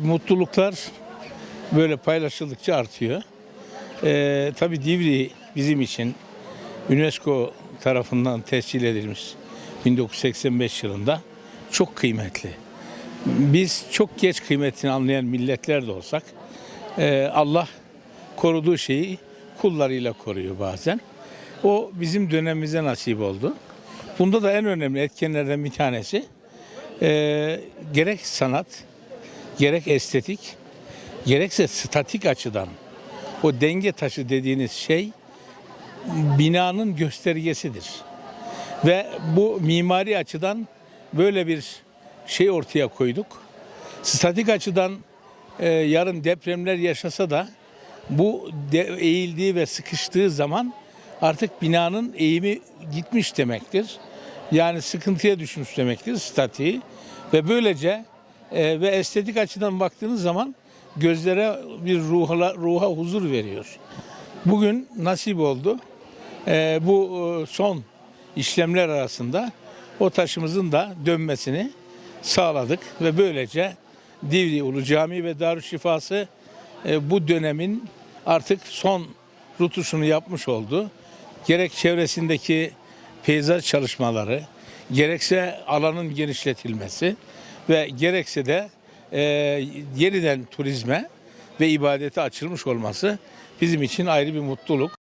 Mutluluklar böyle paylaşıldıkça artıyor. Ee, tabii Divri bizim için UNESCO tarafından tescil edilmiş 1985 yılında çok kıymetli. Biz çok geç kıymetini anlayan milletler de olsak e, Allah koruduğu şeyi kullarıyla koruyor bazen. O bizim dönemimize nasip oldu. Bunda da en önemli etkenlerden bir tanesi e, gerek sanat, gerek estetik, gerekse statik açıdan o denge taşı dediğiniz şey binanın göstergesidir. Ve bu mimari açıdan böyle bir şey ortaya koyduk. Statik açıdan e, yarın depremler yaşasa da bu de, eğildiği ve sıkıştığı zaman artık binanın eğimi gitmiş demektir. Yani sıkıntıya düşmüş demektir statiği. Ve böylece e, ve estetik açıdan baktığınız zaman gözlere bir ruha, ruha huzur veriyor. Bugün nasip oldu. E, bu son işlemler arasında o taşımızın da dönmesini sağladık ve böylece Divri Ulu Camii ve Darüşşifası e, bu dönemin artık son rutuşunu yapmış oldu. Gerek çevresindeki peyzaj çalışmaları, gerekse alanın genişletilmesi ve gerekse de e, yeniden turizme ve ibadete açılmış olması bizim için ayrı bir mutluluk.